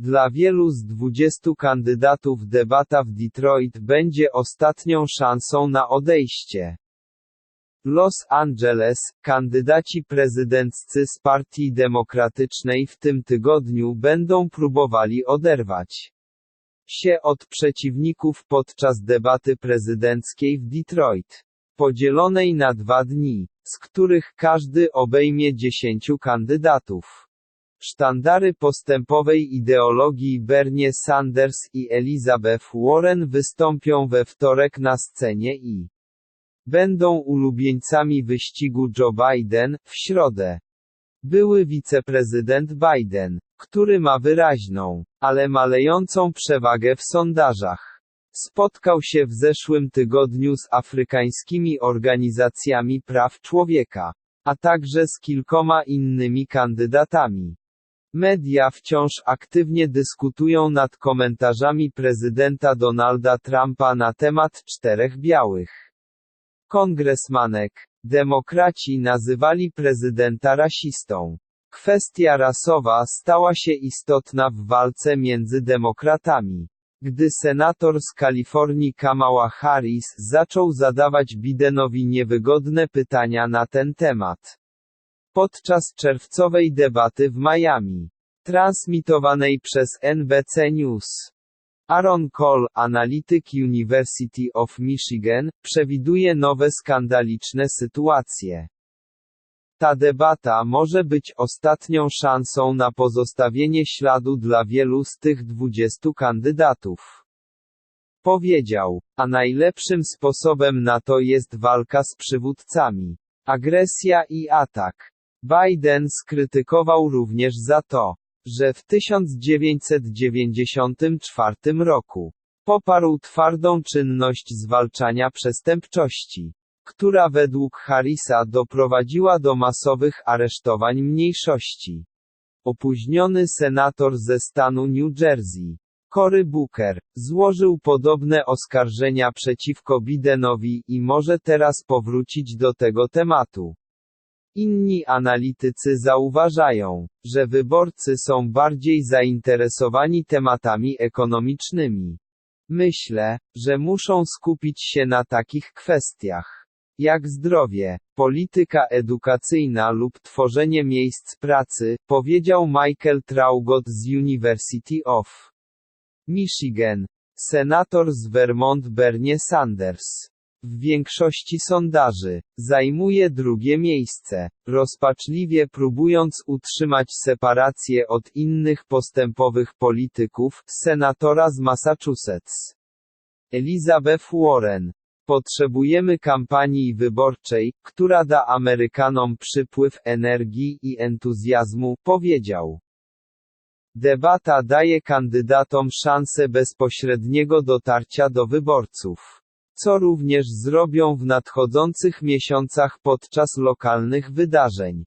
Dla wielu z 20 kandydatów debata w Detroit będzie ostatnią szansą na odejście. Los Angeles, kandydaci prezydenccy z Partii Demokratycznej w tym tygodniu będą próbowali oderwać się od przeciwników podczas debaty prezydenckiej w Detroit, podzielonej na dwa dni, z których każdy obejmie dziesięciu kandydatów. Sztandary postępowej ideologii Bernie Sanders i Elizabeth Warren wystąpią we wtorek na scenie i będą ulubieńcami wyścigu Joe Biden w środę. Były wiceprezydent Biden, który ma wyraźną, ale malejącą przewagę w sondażach. Spotkał się w zeszłym tygodniu z afrykańskimi organizacjami praw człowieka, a także z kilkoma innymi kandydatami. Media wciąż aktywnie dyskutują nad komentarzami prezydenta Donalda Trumpa na temat czterech białych kongresmanek. Demokraci nazywali prezydenta rasistą. Kwestia rasowa stała się istotna w walce między demokratami. Gdy senator z Kalifornii Kamala Harris zaczął zadawać Bidenowi niewygodne pytania na ten temat. Podczas czerwcowej debaty w Miami, transmitowanej przez NBC News, Aaron Cole, analityk University of Michigan, przewiduje nowe skandaliczne sytuacje. Ta debata może być ostatnią szansą na pozostawienie śladu dla wielu z tych 20 kandydatów. Powiedział, a najlepszym sposobem na to jest walka z przywódcami. Agresja i atak. Biden skrytykował również za to, że w 1994 roku poparł twardą czynność zwalczania przestępczości, która według Harrisa doprowadziła do masowych aresztowań mniejszości. Opóźniony senator ze stanu New Jersey, Cory Booker, złożył podobne oskarżenia przeciwko Bidenowi i może teraz powrócić do tego tematu. Inni analitycy zauważają, że wyborcy są bardziej zainteresowani tematami ekonomicznymi. Myślę, że muszą skupić się na takich kwestiach jak zdrowie, polityka edukacyjna lub tworzenie miejsc pracy, powiedział Michael Traugott z University of Michigan, senator z Vermont Bernie Sanders. W większości sondaży zajmuje drugie miejsce, rozpaczliwie próbując utrzymać separację od innych postępowych polityków, senatora z Massachusetts. Elizabeth Warren. Potrzebujemy kampanii wyborczej, która da Amerykanom przypływ energii i entuzjazmu, powiedział. Debata daje kandydatom szansę bezpośredniego dotarcia do wyborców co również zrobią w nadchodzących miesiącach podczas lokalnych wydarzeń.